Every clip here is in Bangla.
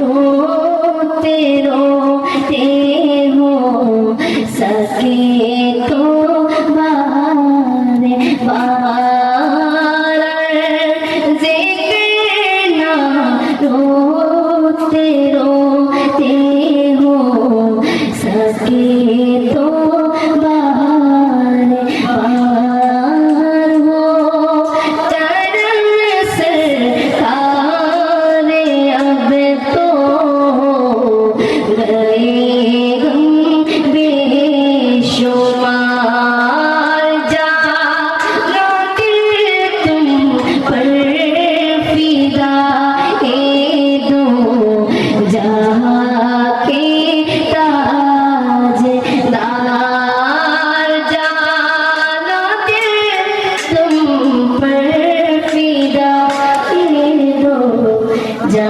रोते हो सके तो बारे बार जिक्र ना रोते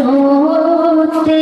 ধরতে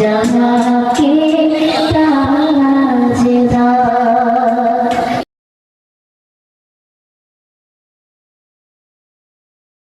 জানাকে